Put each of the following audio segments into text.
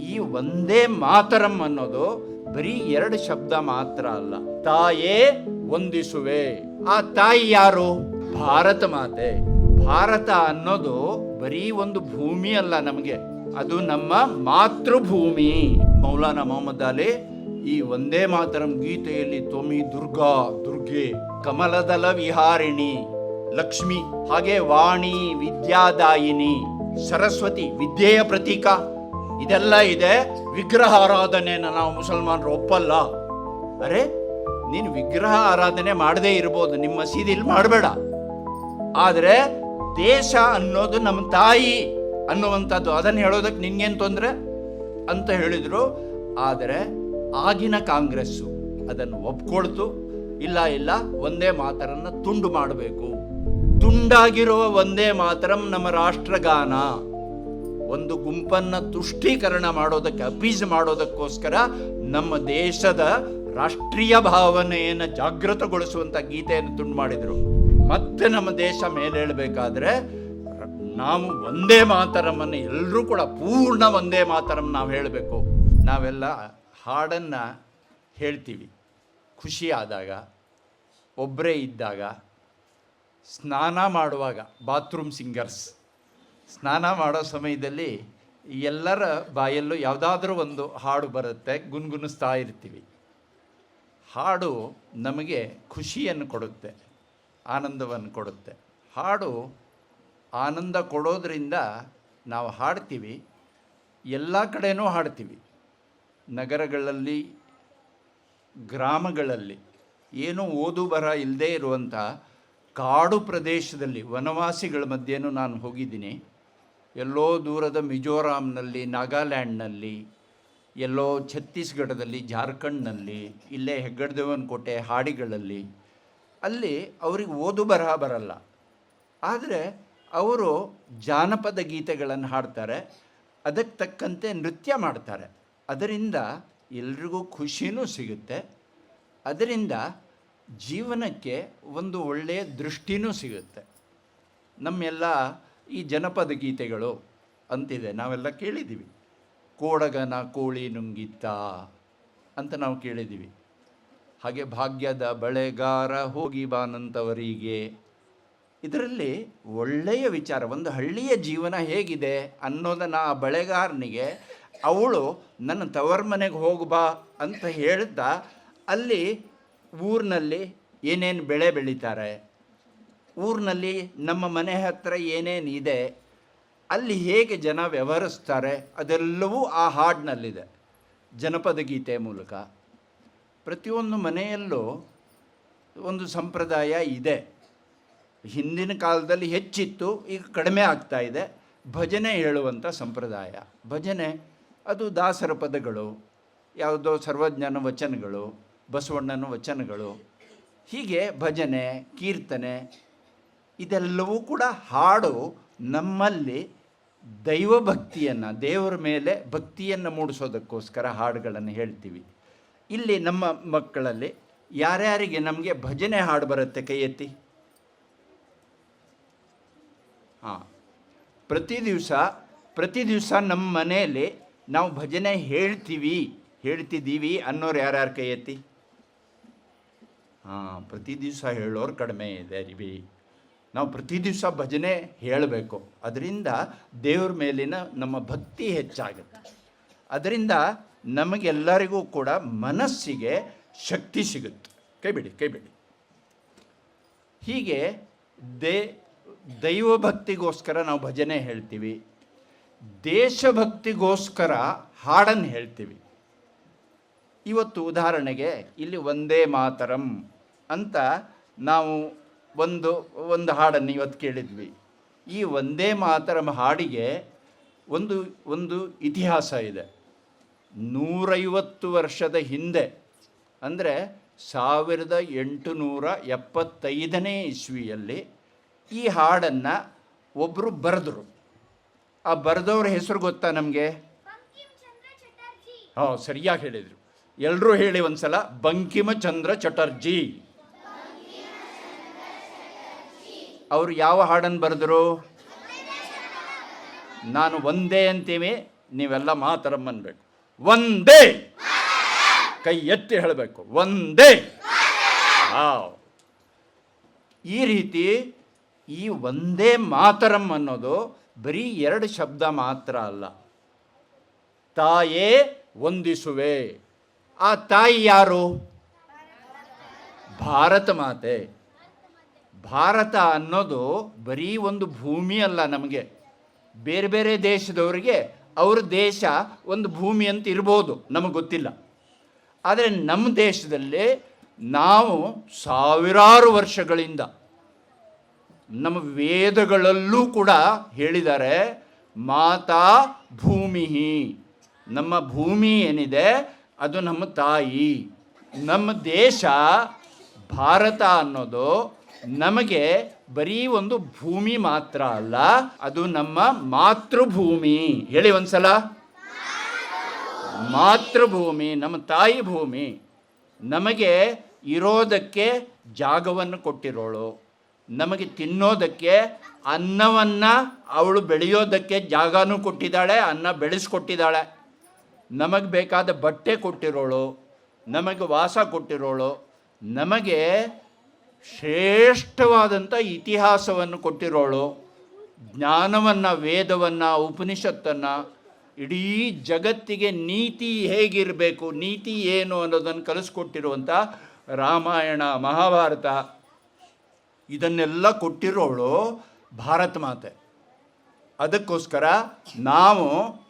ಈ ಒಂದೇ ಮಾತರಂ ಅನ್ನೋದು ಬರೀ ಎರಡು ಶಬ್ದ ಮಾತ್ರ ಅಲ್ಲ. ತಾಯೇ ವಂದಿಸುವೆ. ಆ ತಾಯಿ ಯಾರು? ಭಾರತ ಮಾತೆ. ಭಾರತ ಅನ್ನೋದು ಬರೀ ಒಂದು ಭೂಮಿ ಅಲ್ಲ ನಮಗೆ. ಅದು ನಮ್ಮ ಮಾತೃಭೂಮಿ. ಮೌಲಾನಾ ಮೊಹಮ್ಮದ್ ಅಲಿ ಈ ಒಂದೇ ಮಾತರಂ ಗೀತೆಯಲ್ಲಿ ತೊಮಿ ದುರ್ಗಾ ದುರ್ಗೆ, ಕಮಲದಲ ವಿಹಾರಿಣಿ, ಲಕ್ಷ್ಮಿ, ಹಾಗೆ ವಾಣಿ ವಿದ್ಯಾದಾಯಿನಿ, ಸರಸ್ವತಿ ವಿದ್ಯೆಯ ಪ್ರತೀಕ. ಇದೆಲ್ಲ ಇದೆ ವಿಗ್ರಹ ಆರಾಧನೆಯನ್ನು ನಾವು ಮುಸಲ್ಮಾನರು ಒಪ್ಪಲ್ಲ. ಅರೆ, ನೀನು ವಿಗ್ರಹ ಆರಾಧನೆ ಮಾಡದೇ ಇರ್ಬೋದು, ನಿಮ್ಮ ಮಸೀದಿಲಿ ಮಾಡಬೇಡ. ಆದರೆ ದೇಶ ಅನ್ನೋದು ನಮ್ಮ ತಾಯಿ ಅನ್ನುವಂಥದ್ದು. ಅದನ್ನು ಹೇಳೋದಕ್ಕೆ ನಿನ್ಗೇನು ತೊಂದರೆ? ಅಂತ ಹೇಳಿದರು. ಆದರೆ ಆಗಿನ ಕಾಂಗ್ರೆಸ್ಸು ಅದನ್ನು ಒಪ್ಕೊಳ್ತು. ಇಲ್ಲ ಇಲ್ಲ, ಒಂದೇ ಮಾತರನ್ನು ತುಂಡು ಮಾಡಬೇಕು. ತುಂಡಾಗಿರುವ ಒಂದೇ ಮಾತರಂ ನಮ್ಮ ರಾಷ್ಟ್ರಗಾನ. ಒಂದು ಗುಂಪನ್ನ ತುಷ್ಟೀಕರಣ ಮಾಡೋದಕ್ಕೆ, ಅಪೀಸ್ ಮಾಡೋದಕ್ಕೋಸ್ಕರ ನಮ್ಮ ದೇಶದ ರಾಷ್ಟ್ರೀಯ ಭಾವನೆಯನ್ನು ಜಾಗೃತಗೊಳಿಸುವಂತ ಗೀತೆಯನ್ನು ತುಂಡು ಮಾಡಿದರು. ಮತ್ತೆ ನಮ್ಮ ದೇಶ ಮೇಲೇಳಬೇಕಾದ್ರೆ ನಾವು ಒಂದೇ ಮಾತರಮನ್ನು ಎಲ್ಲರೂ ಕೂಡ ಪೂರ್ಣ ಒಂದೇ ಮಾತರಂ ನಾವು ಹೇಳಬೇಕು. ನಾವೆಲ್ಲ ಹಾಡನ್ನು ಹೇಳ್ತೀವಿ. ಖುಷಿ ಆದಾಗ ಒಬ್ಬರೇ ಇದ್ದಾಗ, ಸ್ನಾನ ಮಾಡುವಾಗ ಬಾತ್ರೂಮ್ ಸಿಂಗರ್ಸ್ ಸ್ನಾನ ಮಾಡೋ ಸಮಯದಲ್ಲಿ ಎಲ್ಲರ ಬಾಯಲ್ಲೂ ಯಾವುದಾದ್ರೂ ಒಂದು ಹಾಡು ಬರುತ್ತೆ ಗುನ್ಗುನಿಸ್ತಾ ಇರ್ತೀವಿ. ಹಾಡು ನಮಗೆ ಖುಷಿಯನ್ನು ಕೊಡುತ್ತೆ, ಆನಂದವನ್ನು ಕೊಡುತ್ತೆ. ಹಾಡು ಆನಂದ ಕೊಡೋದರಿಂದ ನಾವು ಹಾಡ್ತೀವಿ, ಎಲ್ಲ ಕಡೆಯೂ ಹಾಡ್ತೀವಿ. ನಗರಗಳಲ್ಲಿ, ಗ್ರಾಮಗಳಲ್ಲಿ, ಏನೂ ಓದು ಬರ ಇಲ್ಲದೇ ಇರುವಂಥ ಕಾಡು ಪ್ರದೇಶದಲ್ಲಿ, ವನವಾಸಿಗಳ ಮಧ್ಯೆನೂ ನಾನು ಹೋಗಿದ್ದೀನಿ. ಎಲ್ಲೋ ದೂರದ ಮಿಜೋರಾಂನಲ್ಲಿ, ನಾಗಾಲ್ಯಾಂಡ್ನಲ್ಲಿ, ಎಲ್ಲೋ ಛತ್ತೀಸ್ಗಢದಲ್ಲಿ, ಜಾರ್ಖಂಡ್ನಲ್ಲಿ, ಇಲ್ಲೇ ಹೆಗ್ಗಡದೇವನ ಕೋಟೆ ಹಾಡಿಗಳಲ್ಲಿ, ಅಲ್ಲಿ ಅವ್ರಿಗೆ ಓದು ಬರಹ ಬರಲ್ಲ. ಆದರೆ ಅವರು ಜಾನಪದ ಗೀತೆಗಳನ್ನು ಹಾಡ್ತಾರೆ, ಅದಕ್ಕೆ ತಕ್ಕಂತೆ ನೃತ್ಯ ಮಾಡ್ತಾರೆ. ಅದರಿಂದ ಎಲ್ರಿಗೂ ಖುಷಿನೂ ಸಿಗುತ್ತೆ. ಅದರಿಂದ ಜೀವನಕ್ಕೆ ಒಂದು ಒಳ್ಳೆಯ ದೃಷ್ಟಿನೂ ಸಿಗುತ್ತೆ. ನಮ್ಮೆಲ್ಲ ಈ ಜನಪದ ಗೀತೆಗಳು ಅಂತಿದೆ. ನಾವೆಲ್ಲ ಕೇಳಿದ್ದೀವಿ. ಕೋಡಗನ ಕೋಳಿ ನುಂಗಿತ್ತ ಅಂತ ನಾವು ಕೇಳಿದ್ದೀವಿ. ಹಾಗೆ ಭಾಗ್ಯದ ಬಳೆಗಾರ ಹೋಗಿ ಬಾನಂತವರಿಗೆ ಇದರಲ್ಲಿ ಒಳ್ಳೆಯ ವಿಚಾರ, ಒಂದು ಹಳ್ಳಿಯ ಜೀವನ ಹೇಗಿದೆ ಅನ್ನೋದನ್ನು ಆ ಬಳೆಗಾರನಿಗೆ, ಅವಳು ನನ್ನ ತವರ್ ಮನೆಗೆ ಹೋಗ್ಬಾ ಅಂತ ಹೇಳ್ತಾ ಅಲ್ಲಿ ಊರಿನಲ್ಲಿ ಏನೇನು ಬೆಳೆ ಬೆಳೀತಾರೆ? ಊರಿನಲ್ಲಿ ನಮ್ಮ ಮನೆ ಹತ್ತಿರ ಏನೇನಿದೆ ಅಲ್ಲಿ ಹೇಗೆ ಜನ ವ್ಯವಹರಿಸ್ತಾರೆ, ಅದೆಲ್ಲವೂ ಆ ಹಾಡಿನಲ್ಲಿದೆ. ಜನಪದ ಗೀತೆ ಮೂಲಕ. ಪ್ರತಿಯೊಂದು ಮನೆಯಲ್ಲೂ ಒಂದು ಸಂಪ್ರದಾಯ ಇದೆ. ಹಿಂದಿನ ಕಾಲದಲ್ಲಿ ಹೆಚ್ಚಿತ್ತು, ಈಗ ಕಡಿಮೆ ಆಗ್ತಾ ಇದೆ. ಭಜನೆ ಹೇಳುವಂಥ ಸಂಪ್ರದಾಯ. ಭಜನೆ, ಅದು ದಾಸರ ಪದಗಳು, ಯಾವುದೋ ಸರ್ವಜ್ಞನ ವಚನಗಳು, ಬಸವಣ್ಣನ ವಚನಗಳು. ಹೀಗೆ ಭಜನೆ, ಕೀರ್ತನೆ ಇದೆಲ್ಲವೂ ಕೂಡ ಹಾಡು ನಮ್ಮಲ್ಲಿ ದೈವಭಕ್ತಿಯನ್ನು ದೇವರ ಮೇಲೆ ಭಕ್ತಿಯನ್ನು ಮೂಡಿಸೋದಕ್ಕೋಸ್ಕರ ಹಾಡುಗಳನ್ನು ಹೇಳ್ತೀವಿ. ಇಲ್ಲಿ ನಮ್ಮ ಮಕ್ಕಳಲ್ಲಿ ಯಾರ್ಯಾರಿಗೆ ನಮಗೆ ಭಜನೆ ಹಾಡು ಬರುತ್ತೆ ಕೈ ಎತ್ತಿ? ಹಾಂ, ಪ್ರತಿ ದಿವಸ ಪ್ರತಿ ದಿವಸ ನಮ್ಮ ಮನೆಯಲ್ಲಿ ನಾವು ಭಜನೆ ಹೇಳ್ತೀವಿ, ಹೇಳ್ತಿದ್ದೀವಿ ಅನ್ನೋರು ಯಾರ್ಯಾರು ಕೈ ಎತ್ತಿ? ಹಾಂ, ಪ್ರತಿ ದಿವಸ ಹೇಳೋರು ಕಡಿಮೆ ಇದೆ ರೀ ನಾವು ಪ್ರತಿ ದಿವಸ ಭಜನೆ ಹೇಳಬೇಕು. ಅದರಿಂದ ದೇವ್ರ ಮೇಲಿನ ನಮ್ಮ ಭಕ್ತಿ ಹೆಚ್ಚಾಗುತ್ತೆ. ಅದರಿಂದ ನಮಗೆಲ್ಲರಿಗೂ ಕೂಡ ಮನಸ್ಸಿಗೆ ಶಕ್ತಿ ಸಿಗುತ್ತೆ. ಕೈಬಿಡಿ ಕೈಬಿಡಿ. ಹೀಗೆ ದೇ, ದೈವ ಭಕ್ತಿಗೋಸ್ಕರ ನಾವು ಭಜನೆ ಹೇಳ್ತೀವಿ. ದೇಶಭಕ್ತಿಗೋಸ್ಕರ ಹಾಡನ್ನು ಹೇಳ್ತೀವಿ. ಇವತ್ತು ಉದಾಹರಣೆಗೆ ಇಲ್ಲಿ ಒಂದೇ ಮಾತರಂ ಅಂತ ನಾವು ಒಂದು ಒಂದು ಹಾಡನ್ನು ಇವತ್ತು ಕೇಳಿದ್ವಿ. ಈ ಒಂದೇ ಮಾತರಂ ಹಾಡಿಗೆ ಒಂದು ಒಂದು ಇತಿಹಾಸ ಇದೆ. ನೂರೈವತ್ತು ವರ್ಷದ ಹಿಂದೆ ಅಂದರೆ ಸಾವಿರದ ಎಂಟುನೂರ ಎಪ್ಪತ್ತೈದನೇ ಇಸ್ವಿಯಲ್ಲಿ ಈ ಹಾಡನ್ನು ಒಬ್ಬರು ಬರೆದರು. ಆ ಬರೆದವ್ರ ಹೆಸರು ಗೊತ್ತಾ ನಮಗೆ? ಹಾಂ ಸರಿಯಾಗಿ ಹೇಳಿದರು. ಎಲ್ಲರೂ ಹೇಳಿ ಒಂದು ಸಲ ಬಂಕಿಮಚಂದ್ರ ಚಟರ್ಜಿ. ಅವರು ಯಾವ ಹಾಡನ್ನು ಬರೆದರು? ನಾನು ಒಂದೇ ಅಂತೀವಿ ನೀವೆಲ್ಲ ಮಾತರಮ್ಮ ಅನ್ಬೇಕು ಒಂದೇ! ಕೈ ಎತ್ತಿ ಹೇಳಬೇಕು. ಒಂದೇ! ಹಾವ್. ಈ ರೀತಿ ಈ ಒಂದೇ ಮಾತರಂ ಅನ್ನೋದು ಬರೀ ಎರಡು ಶಬ್ದ ಮಾತ್ರ ಅಲ್ಲ. ತಾಯೇ ವಂದಿಸುವೆ. ಆ ತಾಯಿ ಯಾರು? ಭಾರತ ಮಾತೆ. ಭಾರತ ಅನ್ನೋದು ಬರೀ ಒಂದು ಭೂಮಿ ಅಲ್ಲ ನಮಗೆ. ಬೇರೆ ಬೇರೆ ದೇಶದವರಿಗೆ ಅವ್ರ ದೇಶ ಒಂದು ಭೂಮಿ ಅಂತ ಇರ್ಬೋದು, ನಮಗೆ ಗೊತ್ತಿಲ್ಲ. ಆದರೆ ನಮ್ಮ ದೇಶದಲ್ಲಿ ನಾವು ಸಾವಿರಾರು ವರ್ಷಗಳಿಂದ ನಮ್ಮ ವೇದಗಳಲ್ಲೂ ಕೂಡ ಹೇಳಿದ್ದಾರೆ, ಮಾತಾ ಭೂಮಿ ನಮ್ಮ ಭೂಮಿ ಏನಿದೆ, ಅದು ನಮ್ಮ ತಾಯಿ. ನಮ್ಮ ದೇಶ ಭಾರತ ಅನ್ನೋದು ನಮಗೆ ಬರೀ ಒಂದು ಭೂಮಿ ಮಾತ್ರ ಅಲ್ಲ, ಅದು ನಮ್ಮ ಮಾತೃಭೂಮಿ. ಹೇಳಿ ಒಂದ್ಸಲ. ಮಾತೃಭೂಮಿ, ನಮ್ಮ ತಾಯಿ ಭೂಮಿ. ನಮಗೆ ಇರೋದಕ್ಕೆ ಜಾಗವನ್ನು ಕೊಟ್ಟಿರೋಳು. ನಮಗೆ ತಿನ್ನೋದಕ್ಕೆ, ಅನ್ನವನ್ನು ಅವಳು ಬೆಳೆಯೋದಕ್ಕೆ ಜಾಗನೂ ಕೊಟ್ಟಿದ್ದಾಳೆ, ಅನ್ನ ಬೆಳೆಸ್ಕೊಟ್ಟಿದ್ದಾಳೆ. ನಮಗೆ ಬೇಕಾದ ಬಟ್ಟೆ ಕೊಟ್ಟಿರೋಳು. ನಮಗೆ ವಾಸ ಕೊಟ್ಟಿರೋಳು. ನಮಗೆ ಶ್ರೇಷ್ಠವಾದಂಥ ಇತಿಹಾಸವನ್ನು ಕೊಟ್ಟಿರೋಳು, ಜ್ಞಾನವನ್ನು, ವೇದವನ್ನು, ಉಪನಿಷತ್ತನ್ನು, ಇಡೀ ಜಗತ್ತಿಗೆ ನೀತಿ ಹೇಗಿರಬೇಕು, ನೀತಿ ಏನು ಅನ್ನೋದನ್ನು ಕಲಿಸ್ಕೊಟ್ಟಿರುವಂಥ ರಾಮಾಯಣ, ಮಹಾಭಾರತ, ಇದನ್ನೆಲ್ಲ ಕೊಟ್ಟಿರೋಳು ಭಾರತ ಮಾತೆ. ಅದಕ್ಕೋಸ್ಕರ ನಾವು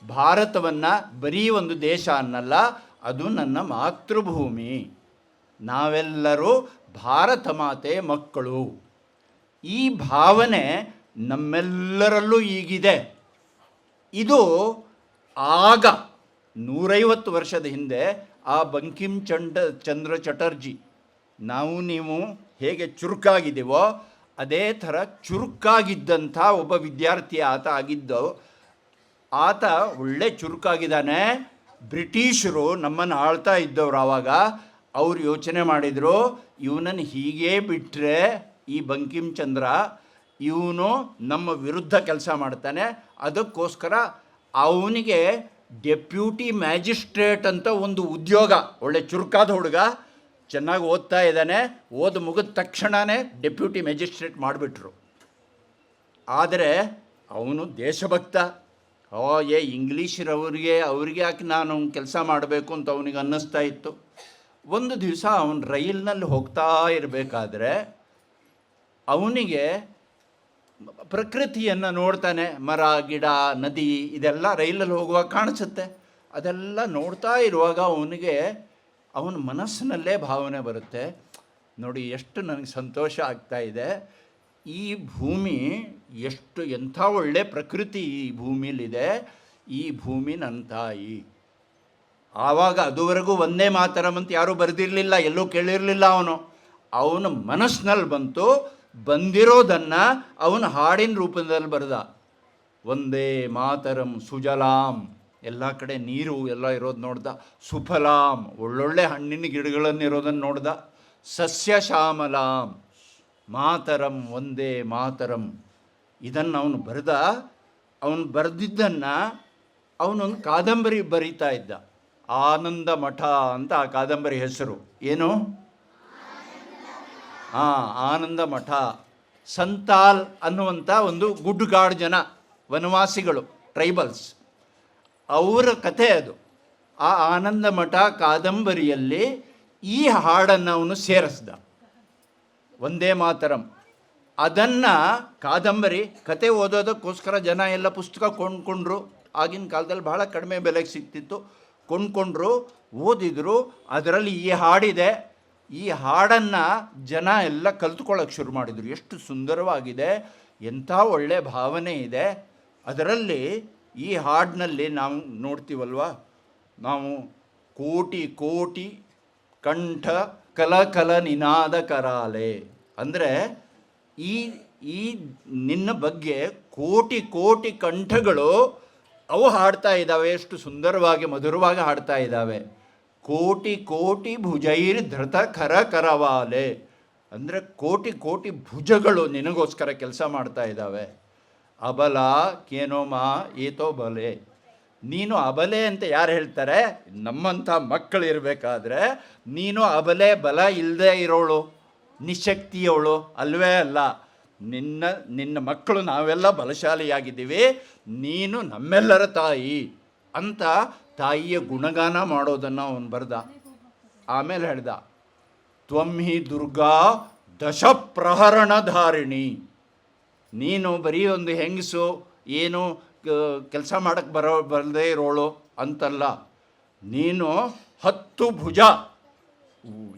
ಭಾರತವನ್ನು ಬರೀ ಒಂದು ದೇಶ ಅನ್ನಲ್ಲ, ಅದು ನನ್ನ ಮಾತೃಭೂಮಿ. ನಾವೆಲ್ಲರೂ ಭಾರತ ಮಾತೆ ಮಕ್ಕಳು. ಈ ಭಾವನೆ ನಮ್ಮೆಲ್ಲರಲ್ಲೂ ಈಗಿದೆ. ಇದು ಆಗ ನೂರೈವತ್ತು ವರ್ಷದ ಹಿಂದೆ ಆ ಬಂಕಿಂ ಚಂಡ ಚಂದ್ರ ಚಟರ್ಜಿ, ನಾವು ನೀವು ಹೇಗೆ ಚುರುಕಾಗಿದ್ದೀವೋ ಅದೇ ಥರ ಚುರುಕಾಗಿದ್ದಂಥ ಒಬ್ಬ ವಿದ್ಯಾರ್ಥಿ ಆತ ಆಗಿದ್ದು, ಆತ ಒಳ್ಳೆ ಚುರುಕಾಗಿದ್ದಾನೆ. ಬ್ರಿಟಿಷರು ನಮ್ಮನ್ನು ಆಳ್ತಾ ಇದ್ದವ್ರು ಆವಾಗ. ಅವ್ರು ಯೋಚನೆ ಮಾಡಿದರು ಇವನನ್ನು ಹೀಗೇ ಬಿಟ್ಟರೆ ಈ ಬಂಕಿಂ ಚಂದ್ರ ಇವನು ನಮ್ಮ ವಿರುದ್ಧ ಕೆಲಸ ಮಾಡ್ತಾನೆ. ಅದಕ್ಕೋಸ್ಕರ ಅವನಿಗೆ ಡೆಪ್ಯೂಟಿ ಮ್ಯಾಜಿಸ್ಟ್ರೇಟ್ ಅಂತ ಒಂದು ಉದ್ಯೋಗ, ಒಳ್ಳೆ ಚುರುಕಾದ ಹುಡುಗ, ಚೆನ್ನಾಗಿ ಓದ್ತಾ ಇದ್ದಾನೆ. ಓದು ಮುಗಿದ ತಕ್ಷಣವೇ ಡೆಪ್ಯೂಟಿ ಮ್ಯಾಜಿಸ್ಟ್ರೇಟ್ ಮಾಡಿಬಿಟ್ರು. ಆದರೆ ಅವನು ದೇಶಭಕ್ತ. ಓ ಏ ಇಂಗ್ಲೀಷರವ್ರಿಗೆ, ಅವ್ರಿಗೆ ಯಾಕೆ ನಾನು ಕೆಲಸ ಮಾಡಬೇಕು ಅಂತ ಅವನಿಗೆ ಅನ್ನಿಸ್ತಾ ಇತ್ತು. ಒಂದು ದಿವಸ ಅವನು ರೈಲ್ನಲ್ಲಿ ಹೋಗ್ತಾ ಇರಬೇಕಾದ್ರೆ ಅವನಿಗೆ ಪ್ರಕೃತಿಯನ್ನು ನೋಡ್ತಾನೆ, ಮರ, ಗಿಡ, ನದಿ, ಇದೆಲ್ಲ ರೈಲಲ್ಲಿ ಹೋಗುವಾಗ ಕಾಣಿಸುತ್ತೆ. ಅದೆಲ್ಲ ನೋಡ್ತಾ ಇರುವಾಗ ಅವನಿಗೆ ಅವನ ಮನಸ್ಸಿನಲ್ಲೇ ಭಾವನೆ ಬರುತ್ತೆ. ನೋಡಿ, ಎಷ್ಟು ನನಗೆ ಸಂತೋಷ ಆಗ್ತಾ ಇದೆ. ಈ ಭೂಮಿ ಎಷ್ಟು ಎಂಥ ಒಳ್ಳೆ ಪ್ರಕೃತಿ ಈ ಭೂಮಿಲಿದೆ. ಈ ಭೂಮಿ ನನ್ನ ತಾಯಿ. ಆವಾಗ ಅದುವರೆಗೂ ಒಂದೇ ಮಾತರಂ ಅಂತ ಯಾರೂ ಬರೆದಿರಲಿಲ್ಲ, ಎಲ್ಲೂ ಕೇಳಿರಲಿಲ್ಲ ಅವನು. ಅವನ ಮನಸ್ಸಿನಲ್ಲಿ ಬಂತು, ಬಂದಿರೋದನ್ನು ಅವನು ಹಾಡಿನ ರೂಪದಲ್ಲಿ ಬರೆದ. ಒಂದೇ ಮಾತರಂ ಸುಜಲಾಂ, ಎಲ್ಲ ಕಡೆ ನೀರು ಎಲ್ಲ ಇರೋದು ನೋಡ್ದ. ಸುಫಲಾಂ, ಒಳ್ಳೊಳ್ಳೆ ಹಣ್ಣಿನ ಗಿಡಗಳನ್ನಿರೋದನ್ನು ನೋಡ್ದ. ಸಸ್ಯ ಶ್ಯಾಮಲಾಂ ಮಾತರಂ, ಒಂದೇ ಮಾತರಂ. ಇದನ್ನು ಅವನು ಬರೆದ. ಅವನು ಬರೆದಿದ್ದನ್ನು ಅವನೊಂದು ಕಾದಂಬರಿ ಬರೀತಾ ಇದ್ದ. ಆನಂದ ಮಠ ಅಂತ ಆ ಕಾದಂಬರಿ ಹೆಸರು. ಏನು? ಹಾಂ, ಆನಂದ ಮಠ. ಸಂತಾಲ್ ಅನ್ನುವಂಥ ಒಂದು ಗುಡ್ಡುಗಾಡು ಜನ ವನವಾಸಿಗಳು ಟ್ರೈಬಲ್ಸ್ ಅವರ ಕಥೆ ಅದು. ಆ ಆನಂದ ಮಠ ಕಾದಂಬರಿಯಲ್ಲಿ ಈ ಹಾಡನ್ನು ಅವನು ಸೇರಿಸ್ದ. ಒಂದೇ ಮಾತರಂ. ಅದನ್ನು ಕಾದಂಬರಿ ಕತೆ ಓದೋದಕ್ಕೋಸ್ಕರ ಜನ ಎಲ್ಲ ಪುಸ್ತಕ ಕೊಂಡ್ಕೊಂಡ್ರು. ಆಗಿನ ಕಾಲದಲ್ಲಿ ಬಹಳ ಕಡಿಮೆ ಬೆಲೆಗೆ ಸಿಗ್ತಿತ್ತು. ಕೊಂಡ್ಕೊಂಡ್ರು, ಓದಿದ್ರು, ಅದರಲ್ಲಿ ಈ ಹಾಡಿದೆ. ಈ ಹಾಡನ್ನು ಜನ ಎಲ್ಲ ಕಲ್ತ್ಕೊಳ್ಳೋಕೆ ಶುರು ಮಾಡಿದರು. ಎಷ್ಟು ಸುಂದರವಾಗಿದೆ, ಎಂಥ ಒಳ್ಳೆ ಭಾವನೆ ಇದೆ. ಅದರಲ್ಲಿ ಈ ಹಾಡಿನಲ್ಲಿ ನಾವು ನೋಡ್ತೀವಲ್ವ? ನಾವು ಕೋಟಿ ಕೋಟಿ ಕಂಠ ಕಲ ಕಲ ನಿನಾದ ಕರಾಲೆ. ಅಂದರೆ ಈ ಈ ನಿನ್ನ ಬಗ್ಗೆ ಕೋಟಿ ಕೋಟಿ ಕಂಠಗಳು ಅವು ಹಾಡ್ತಾ ಇದ್ದಾವೆ, ಎಷ್ಟು ಸುಂದರವಾಗಿ ಮಧುರವಾಗಿ ಹಾಡ್ತಾ ಇದ್ದಾವೆ. ಕೋಟಿ ಕೋಟಿ ಭುಜೈರ್ ಧೃತ ಕರ ಕರವಾಲೆ. ಅಂದರೆ ಕೋಟಿ ಕೋಟಿ ಭುಜಗಳು ನಿನಗೋಸ್ಕರ ಕೆಲಸ ಮಾಡ್ತಾ ಇದ್ದಾವೆ. ಅಬಲ ಕೇನೋಮ ಏತೋ ಬಲೆ. ನೀನು ಅಬಲೆ ಅಂತ ಯಾರು ಹೇಳ್ತಾರೆ? ನಮ್ಮಂಥ ಮಕ್ಕಳು ಇರಬೇಕಾದ್ರೆ ನೀನು ಅಬಲೆ ಬಲ ಇಲ್ಲದೆ ಇರೋಳು ನಿಶಕ್ತಿಯವಳು ಅಲ್ವೇ ಅಲ್ಲ. ನಿನ್ನ ನಿನ್ನ ಮಕ್ಕಳು ನಾವೆಲ್ಲ ಬಲಶಾಲಿಯಾಗಿದ್ದೀವಿ, ನೀನು ನಮ್ಮೆಲ್ಲರ ತಾಯಿ ಅಂತ ತಾಯಿಯ ಗುಣಗಾನ ಮಾಡೋದನ್ನು ಅವನು ಬರೆದ. ಆಮೇಲೆ ಹೇಳ್ದ ದುರ್ಗಾ ದುರ್ಗಾ ದಶಪ್ರಹರಣಧಾರಿಣಿ ನೀನು ಬರೀ ಒಂದು ಹೆಂಗಸು, ಏನು ಕೆಲಸ ಮಾಡಕ್ಕೆ ಬರೋ, ಬರದೇ ಇರೋಳು ಅಂತಲ್ಲ. ನೀನು ಹತ್ತು ಭುಜ,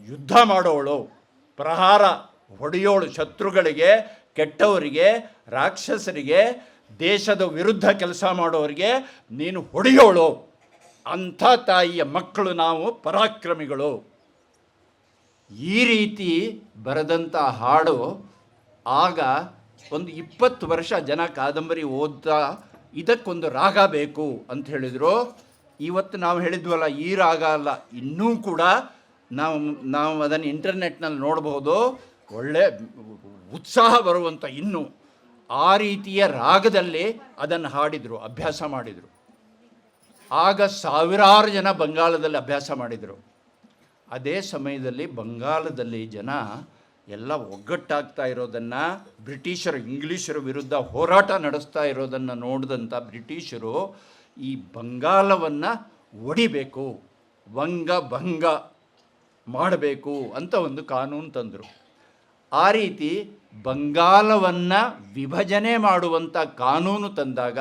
ಯುದ್ಧ ಮಾಡೋಳು, ಪ್ರಹಾರ ಹೊಡೆಯೋಳು ಶತ್ರುಗಳಿಗೆ ಕೆಟ್ಟವರಿಗೆ, ರಾಕ್ಷಸರಿಗೆ, ದೇಶದ ವಿರುದ್ಧ ಕೆಲಸ ಮಾಡೋರಿಗೆ ನೀನು ಹೊಡೆಯೋಳು. ಅಂಥ ತಾಯಿಯ ಮಕ್ಕಳು ನಾವು ಪರಾಕ್ರಮಿಗಳು. ಈ ರೀತಿ ಬರೆದಂಥ ಹಾಡು ಆಗ ಒಂದು ಇಪ್ಪತ್ತು ವರ್ಷ ಜನ ಕಾದಂಬರಿ ಓದ್ತಾ ಇದಕ್ಕೊಂದು ರಾಗ ಬೇಕು ಅಂತ ಹೇಳಿದರು. ಇವತ್ತು ನಾವು ಹೇಳಿದ್ವಲ್ಲ, ಈ ರಾಗ ಅಲ್ಲ, ಇನ್ನೂ ಕೂಡ ನಾವು ನಾವು ಅದನ್ನು ಇಂಟರ್ನೆಟ್ನಲ್ಲಿ ನೋಡ್ಬೋದು. ಒಳ್ಳೆ ಉತ್ಸಾಹ ಬರುವಂಥ ಇನ್ನೂ ಆ ರೀತಿಯ ರಾಗದಲ್ಲಿ ಅದನ್ನು ಹಾಡಿದರು, ಅಭ್ಯಾಸ ಮಾಡಿದರು. ಆಗ ಸಾವಿರಾರು ಜನ ಬಂಗಾಳದಲ್ಲಿ ಅಭ್ಯಾಸ ಮಾಡಿದರು. ಅದೇ ಸಮಯದಲ್ಲಿ ಬಂಗಾಳದಲ್ಲಿ ಜನ ಎಲ್ಲ ಒಗ್ಗಟ್ಟಾಗ್ತಾ ಇರೋದನ್ನು, ಬ್ರಿಟಿಷರು, ಇಂಗ್ಲೀಷರ ವಿರುದ್ಧ ಹೋರಾಟ ನಡೆಸ್ತಾ ಇರೋದನ್ನು ನೋಡಿದಂಥ ಬ್ರಿಟಿಷರು ಈ ಬಂಗಾಲವನ್ನು ಒಡಿಬೇಕು, ವಂಗ ಭಂಗ ಮಾಡಬೇಕು ಅಂತ ಒಂದು ಕಾನೂನು ತಂದರು. ಆ ರೀತಿ ಬಂಗಾಲವನ್ನು ವಿಭಜನೆ ಮಾಡುವಂಥ ಕಾನೂನು ತಂದಾಗ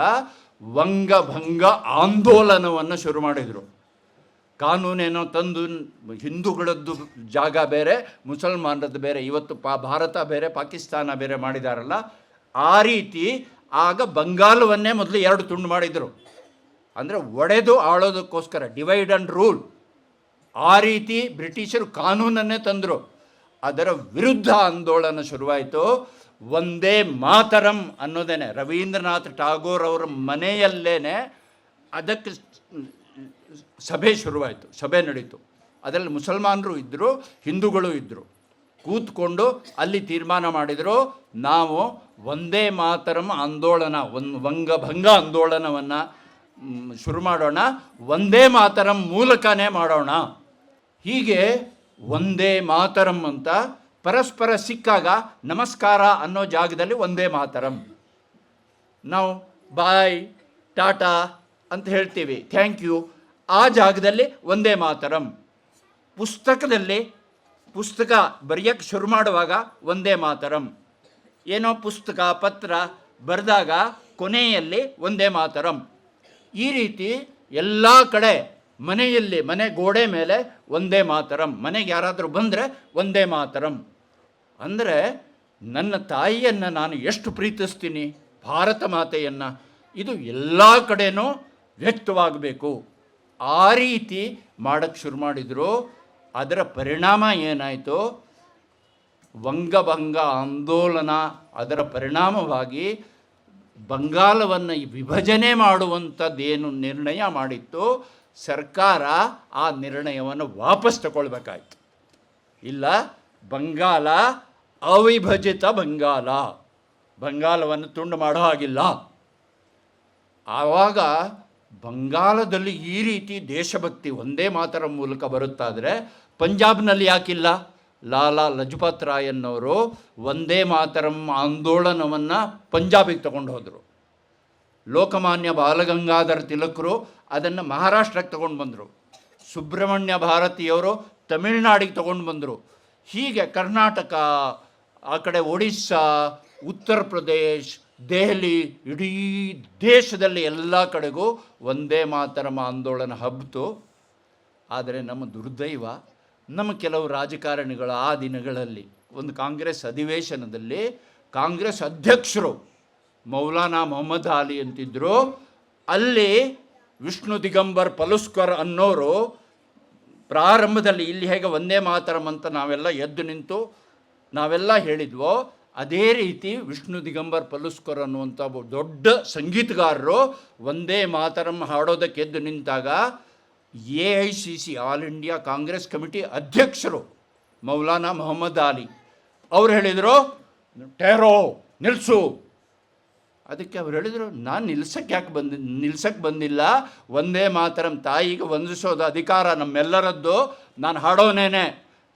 ವಂಗಭಂಗ ಆಂದೋಲನವನ್ನು ಶುರು ಮಾಡಿದರು. ಕಾನೂನೇನೋ ತಂದು ಹಿಂದೂಗಳದ್ದು ಜಾಗ ಬೇರೆ, ಮುಸಲ್ಮಾನರದ್ದು ಬೇರೆ, ಇವತ್ತು ಪಾ ಭಾರತ ಬೇರೆ, ಪಾಕಿಸ್ತಾನ ಬೇರೆ ಮಾಡಿದಾರಲ್ಲ, ಆ ರೀತಿ ಆಗ ಬಂಗಾಲವನ್ನೇ ಮೊದಲು ಎರಡು ತುಂಡು ಮಾಡಿದರು. ಅಂದರೆ ಒಡೆದು ಆಳೋದಕ್ಕೋಸ್ಕರ, ಡಿವೈಡ್ ಆ್ಯಂಡ್ ರೂಲ್. ಆ ರೀತಿ ಬ್ರಿಟಿಷರು ಕಾನೂನನ್ನೇ ತಂದರು. ಅದರ ವಿರುದ್ಧ ಆಂದೋಲನ ಶುರುವಾಯಿತು. ಒಂದೇ ಮಾತರಂ ಅನ್ನೋದೇನೆ. ರವೀಂದ್ರನಾಥ್ ಟಾಗೋರ್ ಅವರ ಮನೆಯಲ್ಲೇನೆ ಅದಕ್ಕೆ ಸಭೆ ಶುರುವಾಯಿತು. ಸಭೆ ನಡೀತು. ಅದರಲ್ಲಿ ಮುಸಲ್ಮಾನರು ಇದ್ದರು ಹಿಂದೂಗಳು ಇದ್ದರು ಕೂತ್ಕೊಂಡು ಅಲ್ಲಿ ತೀರ್ಮಾನ ಮಾಡಿದರು, ನಾವು ಒಂದೇ ಮಾತರಂ ಆಂದೋಲನ ಒಂದು ವಂಗಭಂಗ ಆಂದೋಲನವನ್ನು ಶುರು ಮಾಡೋಣ. ಒಂದೇ ಮಾತರಂ ಮೂಲಕನೇ ಮಾಡೋಣ. ಹೀಗೆ ಒಂದೇ ಮಾತರಂ ಅಂತ ಪರಸ್ಪರ ಸಿಕ್ಕಾಗ ನಮಸ್ಕಾರ ಅನ್ನೋ ಜಾಗದಲ್ಲಿ ಒಂದೇ ಮಾತರಂ. ನಾವು ಬಾಯ್, ಟಾಟಾ ಅಂತ ಹೇಳ್ತೀವಿ. Thank you. ಆ ಜಾಗದಲ್ಲಿ ಒಂದೇ ಮಾತರಂ. ಪುಸ್ತಕದಲ್ಲಿ ಪುಸ್ತಕ ಬರೆಯೋಕ್ಕೆ ಶುರು ಮಾಡುವಾಗ ಒಂದೇ ಮಾತರಂ. ಏನೋ ಪುಸ್ತಕ, ಪತ್ರ ಬರೆದಾಗ ಕೊನೆಯಲ್ಲಿ ಒಂದೇ ಮಾತರಂ. ಈ ರೀತಿ ಎಲ್ಲ ಕಡೆ ಮನೆಯಲ್ಲಿ, ಮನೆ ಗೋಡೆ ಮೇಲೆ ಒಂದೇ ಮಾತರಂ. ಮನೆಗೆ ಯಾರಾದರೂ ಬಂದರೆ ಒಂದೇ ಮಾತರಂ. ಅಂದರೆ ನನ್ನ ತಾಯಿಯನ್ನು ನಾನು ಎಷ್ಟು ಪ್ರೀತಿಸ್ತೀನಿ? ಭಾರತ ಮಾತೆಯನ್ನು. ಇದು ಎಲ್ಲ ಕಡೆನೂ ವ್ಯಕ್ತವಾಗಬೇಕು. ಆ ರೀತಿ ಮಾಡೋಕ್ಕೆ ಶುರು ಮಾಡಿದರು. ಅದರ ಪರಿಣಾಮ ಏನಾಯಿತು? ವಂಗಭಂಗ ಆಂದೋಲನ ಅದರ ಪರಿಣಾಮವಾಗಿ ಬಂಗಾಲವನ್ನು ವಿಭಜನೆ ಮಾಡುವಂಥದ್ದೇನು ನಿರ್ಣಯ ಮಾಡಿತ್ತು? ಸರ್ಕಾರ ಆ ನಿರ್ಣಯವನ್ನು ವಾಪಸ್ ತಗೊಳ್ಬೇಕಾಯ್ತು. ಇಲ್ಲ, ಬಂಗಾಲ, ಅವಿಭಜಿತ ಬಂಗಾಲ. ಬಂಗಾಲವನ್ನು ತುಂಡು ಮಾಡೋ ಹಾಗಿಲ್ಲ. ಆವಾಗ ಬಂಗಾಲದಲ್ಲಿ ಈ ರೀತಿ ದೇಶಭಕ್ತಿ ಒಂದೇ ಮಾತರ ಮೂಲಕ ಬರುತ್ತಾದರೆ ಪಂಜಾಬ್ನಲ್ಲಿ ಯಾಕಿಲ್ಲ? ಲಾಲಾ ಲಜಪತ್ ರಾಯನ್ನವರು ಒಂದೇ ಮಾತರಂ ಆಂದೋಲನವನ್ನು ಪಂಜಾಬಿಗೆ ತಗೊಂಡು ಹೋದರು. ಲೋಕಮಾನ್ಯ ಬಾಲಗಂಗಾಧರ ತಿಲಕರು ಅದನ್ನು ಮಹಾರಾಷ್ಟ್ರಕ್ಕೆ ತಗೊಂಡು ಬಂದರು. ಸುಬ್ರಹ್ಮಣ್ಯ ಭಾರತಿಯವರು ತಮಿಳುನಾಡಿಗೆ ತಗೊಂಡು ಬಂದರು. ಹೀಗೆ ಕರ್ನಾಟಕ, ಆ ಕಡೆ ಒಡಿಸ್ಸಾ, ಉತ್ತರ ಪ್ರದೇಶ್, ದೆಹಲಿ, ಇಡೀ ದೇಶದಲ್ಲಿ ಎಲ್ಲ ಕಡೆಗೂ ಒಂದೇ ಮಾತರಮ ಆಂದೋಲನ ಹಬ್ಬಿತು ಆದರೆ ನಮ್ಮ ದುರ್ದೈವ, ನಮ್ಮ ಕೆಲವು ರಾಜಕಾರಣಿಗಳು ಆ ದಿನಗಳಲ್ಲಿ, ಒಂದು ಕಾಂಗ್ರೆಸ್ ಅಧಿವೇಶನದಲ್ಲಿ ಕಾಂಗ್ರೆಸ್ ಅಧ್ಯಕ್ಷರು ಮೌಲಾನಾ ಮೊಹಮ್ಮದ್ ಅಲಿ ಅಂತಿದ್ದರು ಅಲ್ಲಿ ವಿಷ್ಣು ದಿಗಂಬರ್ ಪಲುಸ್ಕರ್ ಅನ್ನೋರು ಪ್ರಾರಂಭದಲ್ಲಿ ಇಲ್ಲಿ ಹೇಗೆ ಒಂದೇ ಮಾತರಂ ಅಂತ ನಾವೆಲ್ಲ ಎದ್ದು ನಿಂತು ನಾವೆಲ್ಲ ಹೇಳಿದ್ವೋ, ಅದೇ ರೀತಿ ವಿಷ್ಣು ದಿಗಂಬರ್ ಪಲುಸ್ಕರ್ ಅನ್ನುವಂಥ ದೊಡ್ಡ ಸಂಗೀತಗಾರರು ಒಂದೇ ಮಾತರಂ ಹಾಡೋದಕ್ಕೆ ಎದ್ದು ನಿಂತಾಗ A I C C, All India Congress Committee ಅಧ್ಯಕ್ಷರು ಮೌಲಾನಾ ಮೊಹಮ್ಮದ್ ಅಲಿ, ಅವ್ರು ಹೇಳಿದರು, ಟೆರೋ ನಿಲ್ಲಿಸು ಅದಕ್ಕೆ ಅವ್ರು ಹೇಳಿದರು, ನಾನು ನಿಲ್ಸಕ್ಕೆ ಯಾಕೆ ಬಂದಿ ನಿಲ್ಸಕ್ಕೆ ಬಂದಿಲ್ಲ. ಒಂದೇ ಮಾತರಂ, ತಾಯಿಗೆ ವಂದಿಸೋದು ಅಧಿಕಾರ ನಮ್ಮೆಲ್ಲರದ್ದು. ನಾನು ಹಾಡೋನೇನೆ.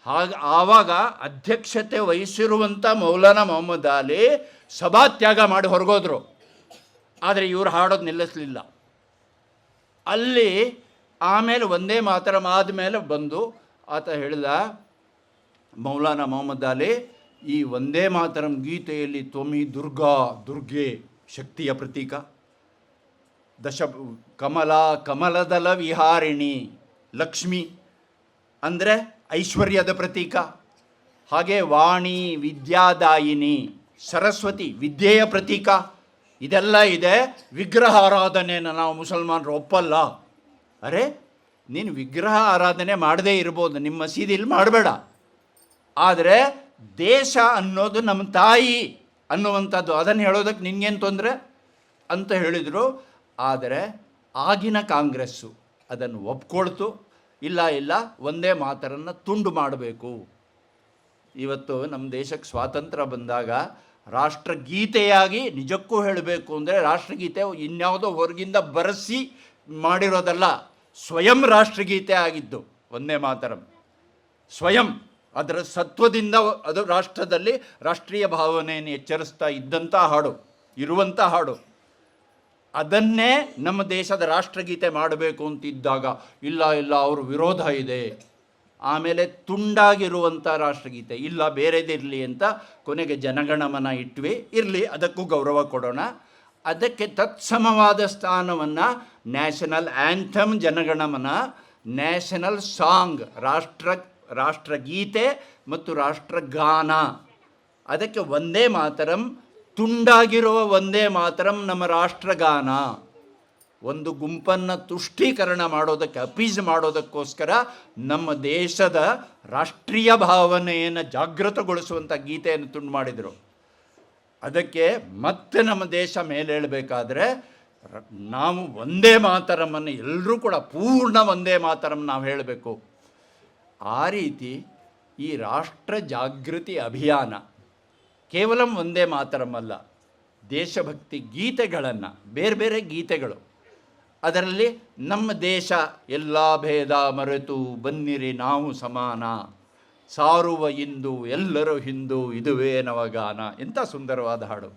ಹಾಗೆ, ಆವಾಗ ಅಧ್ಯಕ್ಷತೆ ವಹಿಸಿರುವಂಥ ಮೌಲಾನಾ ಮೊಹಮ್ಮದ್ ಅಲಿ ಸಭಾತ್ಯಾಗ ಮಾಡಿ ಹೊರಗೋದ್ರು. ಆದರೆ ಇವರು ಹಾಡೋದು ನಿಲ್ಲಿಸಲಿಲ್ಲ. ಅಲ್ಲಿ ಆಮೇಲೆ ಒಂದೇ ಮಾತರಂ ಆದಮೇಲೆ ಬಂದು ಆತ ಹೇಳಿದ, ಮೌಲಾನಾ ಮೊಹಮ್ಮದ್ ಅಲಿ ಈ ಒಂದೇ ಮಾತರಂ ಗೀತೆಯಲ್ಲಿ ತ್ವಮಿ ದುರ್ಗಾ, ದುರ್ಗೆ ಶಕ್ತಿಯ ಪ್ರತೀಕ. ದಶ, ಕಮಲ, ಕಮಲದಲ ವಿಹಾರಿಣಿ, ಲಕ್ಷ್ಮಿ ಅಂದರೆ ಐಶ್ವರ್ಯದ ಪ್ರತೀಕ. ಹಾಗೆ ವಾಣಿ, ವಿದ್ಯಾದಾಯಿನಿ, ಸರಸ್ವತಿ, ವಿದ್ಯೆಯ ಪ್ರತೀಕ. ಇದೆಲ್ಲ ಇದೆ ವಿಗ್ರಹ ಆರಾಧನೆಯನ್ನು ನಾವು ಮುಸಲ್ಮಾನರು ಒಪ್ಪಲ್ಲ. ಅರೆ, ನೀನು ವಿಗ್ರಹ ಆರಾಧನೆ ಮಾಡದೇ ಇರ್ಬೋದು, ನಿಮ್ಮ ಮಸೀದಿಲಿ ಮಾಡಬೇಡ. ಆದರೆ ದೇಶ ಅನ್ನೋದು ನಮ್ಮ ತಾಯಿ. ಅನ್ನುವಂಥದ್ದು. ಅದನ್ನು ಹೇಳೋದಕ್ಕೆ ನಿನ್ಗೇನು ತೊಂದರೆ? ಅಂತ ಹೇಳಿದರು. ಆದರೆ ಆಗಿನ ಕಾಂಗ್ರೆಸ್ಸು ಅದನ್ನು ಒಪ್ಕೊಳ್ತು. ಇಲ್ಲ ಇಲ್ಲ, ಒಂದೇ ಮಾತರನ್ನು ತುಂಡು ಮಾಡಬೇಕು. ಇವತ್ತು ನಮ್ಮ ದೇಶಕ್ಕೆ ಸ್ವಾತಂತ್ರ್ಯ ಬಂದಾಗ ರಾಷ್ಟ್ರಗೀತೆಯಾಗಿ ನಿಜಕ್ಕೂ ಹೇಳಬೇಕು ಅಂದರೆ ರಾಷ್ಟ್ರಗೀತೆ ಇನ್ಯಾವುದೋ ಹೊರಗಿಂದ ಬರೆಸಿ ಮಾಡಿರೋದಲ್ಲ. ಸ್ವಯಂ ರಾಷ್ಟ್ರಗೀತೆ ಆಗಿದ್ದು. ಒಂದೇ ಮಾತರಂ. ಸ್ವಯಂ. ಅದರ ಸತ್ವದಿಂದ ಅದು ರಾಷ್ಟ್ರದಲ್ಲಿ ರಾಷ್ಟ್ರೀಯ ಭಾವನೆಯನ್ನು ಎಚ್ಚರಿಸ್ತಾ ಇದ್ದಂಥ ಹಾಡು, ಇರುವಂಥ ಹಾಡು. ಅದನ್ನೇ ನಮ್ಮ ದೇಶದ ರಾಷ್ಟ್ರಗೀತೆ ಮಾಡಬೇಕು ಅಂತಿದ್ದಾಗ, ಇಲ್ಲ ಇಲ್ಲ, ಅವ್ರ ವಿರೋಧ ಇದೆ. ಆಮೇಲೆ ತುಂಡಾಗಿರುವಂಥ ರಾಷ್ಟ್ರಗೀತೆ, ಇಲ್ಲ ಬೇರೆದಿರಲಿ ಅಂತ ಕೊನೆಗೆ ಜನಗಣಮನ ಇಟ್ವಿ. ಇರಲಿ, ಅದಕ್ಕೂ ಗೌರವ ಕೊಡೋಣ. ಅದಕ್ಕೆ ತತ್ಸಮವಾದ ಸ್ಥಾನವನ್ನು national anthem Jana Gana Mana, national song, ರಾಷ್ಟ್ರ ರಾಷ್ಟ್ರಗೀತೆ ಮತ್ತು ರಾಷ್ಟ್ರಗಾನ. ಅದಕ್ಕೆ ಒಂದೇ ಮಾತರಂ, ತುಂಡಾಗಿರುವ ಒಂದೇ ಮಾತರಂ ನಮ್ಮ ರಾಷ್ಟ್ರಗಾನ. ಒಂದು ಗುಂಪನ್ನು ತುಷ್ಟೀಕರಣ ಮಾಡೋದಕ್ಕೆ, ಅಪೀಸ್ ಮಾಡೋದಕ್ಕೋಸ್ಕರ ನಮ್ಮ ದೇಶದ ರಾಷ್ಟ್ರೀಯ ಭಾವನೆಯನ್ನು ಜಾಗೃತಗೊಳಿಸುವಂಥ ಗೀತೆಯನ್ನು ತುಂಡು ಮಾಡಿದರು. ಅದಕ್ಕೆ ಮತ್ತೆ ನಮ್ಮ ದೇಶ ಮೇಲೇಳಬೇಕಾದ್ರೆ ನಾವು ಒಂದೇ ಮಾತರಮನ್ನು ಎಲ್ಲರೂ ಕೂಡ ಪೂರ್ಣ ಒಂದೇ ಮಾತರಂ ನಾವು ಹೇಳಬೇಕು. ಆ ರೀತಿ ಈ ರಾಷ್ಟ್ರ ಜಾಗೃತಿ ಅಭಿಯಾನ ಕೇವಲ ಒಂದೇ ಮಾತರಮಲ್ಲ ದೇಶಭಕ್ತಿ ಗೀತೆಗಳನ್ನು, ಬೇರೆ ಬೇರೆ ಗೀತೆಗಳು, ಅದರಲ್ಲಿ ನಮ್ಮ ದೇಶ ಎಲ್ಲ ಭೇದ ಮರೆತು ಬನ್ನಿರಿ ನಾವು ಸಮಾನ, ಸಾರುವ ಇಂದು ಎಲ್ಲರೂ ಹಿಂದೂ, ಇದುವೇ ನವಗಾನ, ಎಂಥ ಸುಂದರವಾದ ಹಾಡು.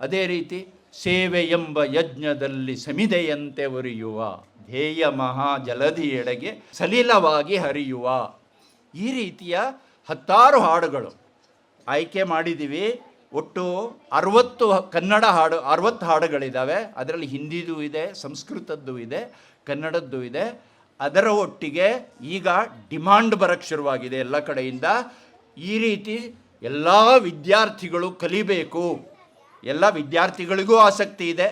ಅದೇ ರೀತಿ ಸೇವೆ ಎಂಬ ಯಜ್ಞದಲ್ಲಿ ಸಮಿದೆಯಂತೆ ಒರಿಯುವ ಧ್ಯೇಯ ಮಹಾ ಜಲಧಿಯೆಡೆಗೆ ಸಲೀಲವಾಗಿ ಹರಿಯುವ. ಈ ರೀತಿಯ ಹತ್ತಾರು ಹಾಡುಗಳು ಆಯ್ಕೆ ಮಾಡಿದ್ದೀವಿ. ಒಟ್ಟು ಅರವತ್ತು ಕನ್ನಡ ಹಾಡು, ಅರವತ್ತು ಹಾಡುಗಳಿದ್ದಾವೆ ಅದರಲ್ಲಿ ಹಿಂದಿದು ಇದೆ, ಸಂಸ್ಕೃತದ್ದು ಇದೆ, ಕನ್ನಡದ್ದು ಇದೆ. ಅದರ ಒಟ್ಟಿಗೆ ಈಗ ಡಿಮಾಂಡ್ ಬರಕ್ಕೆ ಶುರುವಾಗಿದೆ ಎಲ್ಲ ಕಡೆಯಿಂದ. ಈ ರೀತಿ ಎಲ್ಲ ವಿದ್ಯಾರ್ಥಿಗಳು ಕಲಿಬೇಕು. ಎಲ್ಲ ವಿದ್ಯಾರ್ಥಿಗಳಿಗೂ ಆಸಕ್ತಿ ಇದೆ,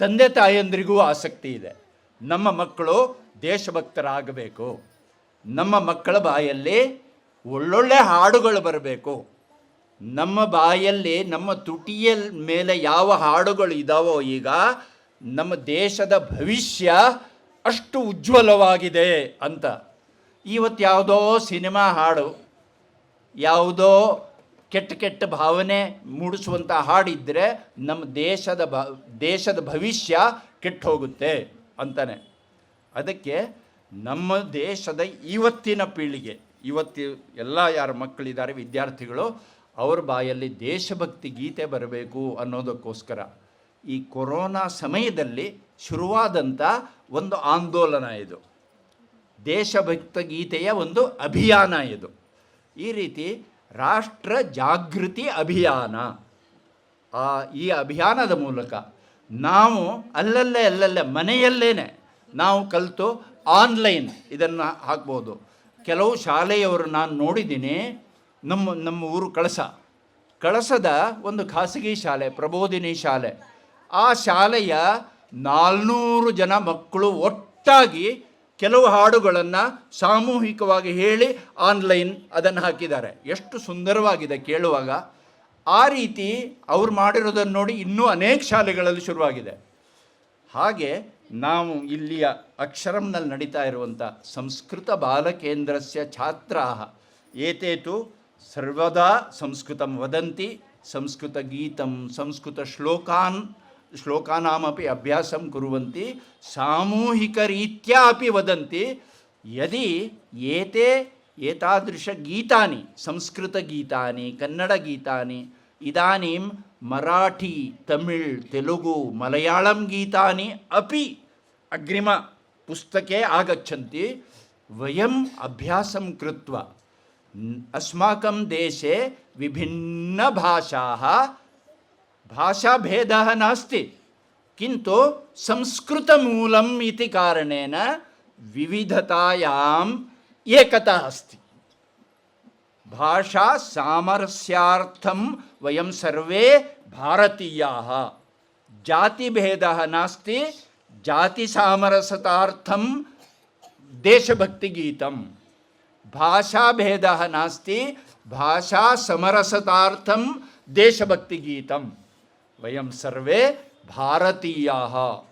ತಂದೆ ತಾಯಂದಿರಿಗೂ ಆಸಕ್ತಿ ಇದೆ. ನಮ್ಮ ಮಕ್ಕಳು ದೇಶಭಕ್ತರಾಗಬೇಕು. ನಮ್ಮ ಮಕ್ಕಳ ಬಾಯಲ್ಲಿ ಒಳ್ಳೊಳ್ಳೆ ಹಾಡುಗಳು ಬರಬೇಕು. ನಮ್ಮ ಬಾಯಲ್ಲಿ, ನಮ್ಮ ತುಟಿಯ ಮೇಲೆ ಯಾವ ಹಾಡುಗಳು ಇದಾವೋ ಈಗ ನಮ್ಮ ದೇಶದ ಭವಿಷ್ಯ ಅಷ್ಟು ಉಜ್ವಲವಾಗಿದೆ ಅಂತ. ಇವತ್ತು ಯಾವುದೋ ಸಿನಿಮಾ ಹಾಡು, ಯಾವುದೋ ಕೆಟ್ಟ ಕೆಟ್ಟ ಭಾವನೆ ಮೂಡಿಸುವಂಥ ಹಾಡಿದ್ದರೆ ನಮ್ಮ ದೇಶದ ಭ ದೇಶದ ಭವಿಷ್ಯ ಕೆಟ್ಟು ಹೋಗುತ್ತೆ. ಅಂತಾನೆ. ಅದಕ್ಕೆ ನಮ್ಮ ದೇಶದ ಇವತ್ತಿನ ಪೀಳಿಗೆ, ಇವತ್ತು ಎಲ್ಲ ಯಾರ ಮಕ್ಕಳಿದ್ದಾರೆ, ವಿದ್ಯಾರ್ಥಿಗಳು, ಅವ್ರ ಬಾಯಲ್ಲಿ ದೇಶಭಕ್ತಿ ಗೀತೆ ಬರಬೇಕು ಅನ್ನೋದಕ್ಕೋಸ್ಕರ. ಈ ಕೊರೋನಾ ಸಮಯದಲ್ಲಿ ಶುರುವಾದಂಥ ಒಂದು ಆಂದೋಲನ ಇದು. ದೇಶಭಕ್ತ ಗೀತೆಯ ಒಂದು ಅಭಿಯಾನ ಇದು. ಈ ರೀತಿ ರಾಷ್ಟ್ರ ಜಾಗೃತಿ ಅಭಿಯಾನ. ಈ ಅಭಿಯಾನದ ಮೂಲಕ ನಾವು ಅಲ್ಲಲ್ಲೇ ಅಲ್ಲಲ್ಲೇ ಮನೆಯಲ್ಲೇ ನಾವು ಕಲಿತು ಆನ್ಲೈನ್ ಇದನ್ನು ಹಾಕ್ಬೋದು. ಕೆಲವು ಶಾಲೆಯವರು ನಾನು ನೋಡಿದ್ದೀನಿ, ನಮ್ಮ ನಮ್ಮ ಊರು ಕಳಸ. ಕಳಸದ ಒಂದು ಖಾಸಗಿ ಶಾಲೆ, ಪ್ರಬೋಧಿನಿ ಶಾಲೆ. ಆ ಶಾಲೆಯ ನಾಲ್ನೂರು ಜನ ಮಕ್ಕಳು ಒಟ್ಟಾಗಿ ಕೆಲವು ಹಾಡುಗಳನ್ನು ಸಾಮೂಹಿಕವಾಗಿ ಹೇಳಿ ಆನ್ಲೈನ್ ಅದನ್ನು ಹಾಕಿದ್ದಾರೆ. ಎಷ್ಟು ಸುಂದರವಾಗಿದೆ ಕೇಳುವಾಗ. ಆ ರೀತಿ ಅವ್ರು ಮಾಡಿರೋದನ್ನು ನೋಡಿ ಇನ್ನೂ ಅನೇಕ ಶಾಲೆಗಳಲ್ಲಿ ಶುರುವಾಗಿದೆ. ಹಾಗೆ ನಾವು ಇಲ್ಲಿಯ ಅಕ್ಷರಂನಲ್ಲಿ ನಡೀತಾ ಇರುವಂಥ ಸಂಸ್ಕೃತ ಬಾಲಕೇಂದ್ರಸ್ಯ ಛಾತ್ರಾ ಏತೇತು? ಸರ್ವದಾ ಸಂಸ್ಕೃತಂ ವದಂತಿ, ಸಂಸ್ಕೃತ ಗೀತಂ, ಸಂಸ್ಕೃತ ಶ್ಲೋಕಾನ್, ಶ್ಲೋಕಾನಾಮಪಿ ಅಭ್ಯಾಸಂ ಕುರುವಂತಿ ಸಾಮೂಹಿಕರೀತ್ಯಾ ವದಂತಿ, ಯದಿ ಏತೇ एतादृशगीतानि संस्कृतगीतानि कन्नडगीतानि इदानीं मराठी तमिळ् तेलुगु मलयाळं गीतानि अपि अग्रिमपुस्तके आगच्छन्ति वयम् अभ्यासं कृत्वा न- अस्माकं देशे विभिन्नभाषाः भाषाभेदः नास्ति किन्तु संस्कृतमूलम् इति कारणेन एकता अस्ति। भाषा सामरस्यार्थं वयं सर्वे भारतीयाः। जातिभेदः नास्ति, जातिसामरसतार्थं देशभक्तिगीतं। भाषाभेदः नास्ति, भाषासमरसतार्थं देशभक्तिगीतं। वयं सर्वे भारतीयाः।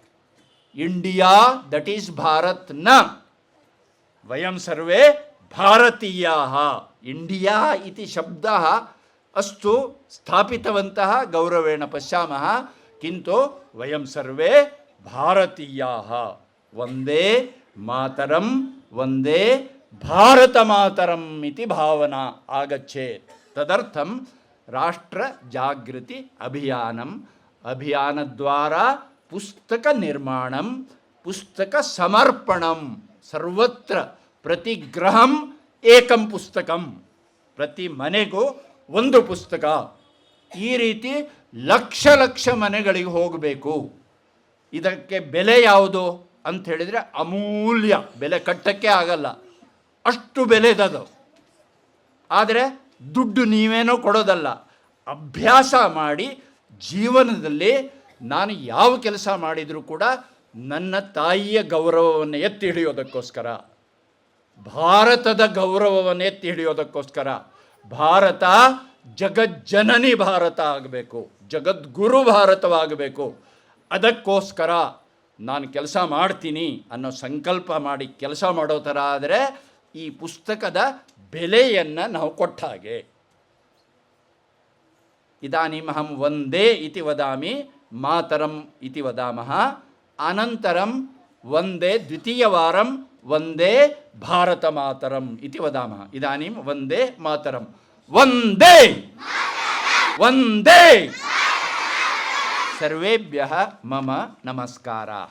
इण्डिया, दट् వయం సర్వే భారతీయా. ఇండియా ఇది శబ్ద అస్తు స్థాపితవంత గౌరవేణ పశ్యామంతో వయం సర్వే భారతీయా. వందే మాతరం వందే భారతమాతరం ఇది భావన ఆగచ్చే తదర్థం రాష్ట్ర జాగృతి అభియానం. అభియాన ద్వారా పుస్తక నిర్మాణం పుస్తక సమర్పణం. ಸರ್ವತ್ರ ಪ್ರತಿ ಗ್ರಹಂ ಏಕಂ ಪುಸ್ತಕಂ. ಪ್ರತಿ ಮನೆಗೂ ಒಂದು ಪುಸ್ತಕ. ಈ ರೀತಿ ಲಕ್ಷ ಲಕ್ಷ ಮನೆಗಳಿಗೆ ಹೋಗಬೇಕು. ಇದಕ್ಕೆ ಬೆಲೆ ಯಾವುದು ಅಂತ ಹೇಳಿದರೆ ಅಮೂಲ್ಯ. ಬೆಲೆ ಕಟ್ಟಕ್ಕೆ ಆಗಲ್ಲ. ಅಷ್ಟು ಬೆಲೆದದು ಆದರೆ ದುಡ್ಡು ನೀವೇನೋ ಕೊಡೋದಲ್ಲ. ಅಭ್ಯಾಸ ಮಾಡಿ ಜೀವನದಲ್ಲಿ ನಾನು ಯಾವ ಕೆಲಸ ಮಾಡಿದರೂ ಕೂಡ ನನ್ನ ತಾಯಿಯ ಗೌರವವನ್ನು ಎತ್ತಿ ಹಿಡಿಯೋದಕ್ಕೋಸ್ಕರ ಭಾರತದ ಗೌರವವನ್ನು ಎತ್ತಿ ಹಿಡಿಯೋದಕ್ಕೋಸ್ಕರ ಭಾರತ ಜಗಜ್ಜನನಿ ಭಾರತ ಆಗಬೇಕು, ಜಗದ್ಗುರು ಭಾರತವಾಗಬೇಕು. ಅದಕ್ಕೋಸ್ಕರ ನಾನು ಕೆಲಸ ಮಾಡ್ತೀನಿ ಅನ್ನೋ ಸಂಕಲ್ಪ ಮಾಡಿ ಕೆಲಸ ಮಾಡೋ ಥರ ಆದರೆ ಈ ಪುಸ್ತಕದ ಬೆಲೆಯನ್ನು ನಾವು ಕೊಟ್ಟ ಹಾಗೆ ಇದಾನಿಮಹಂ ವಂದೇ ಇತಿ ವದಾಮಿ, ಮಾತರಂ ಇತಿ ವದಾಮಹ అనంతరం వందే ద్వితీయవారం వందే భారతమాతరం ఇది వదామः. ఇదానీం వందే మాతరం. వందే! వందే! సర్వేభ్య మమ నమస్కారా.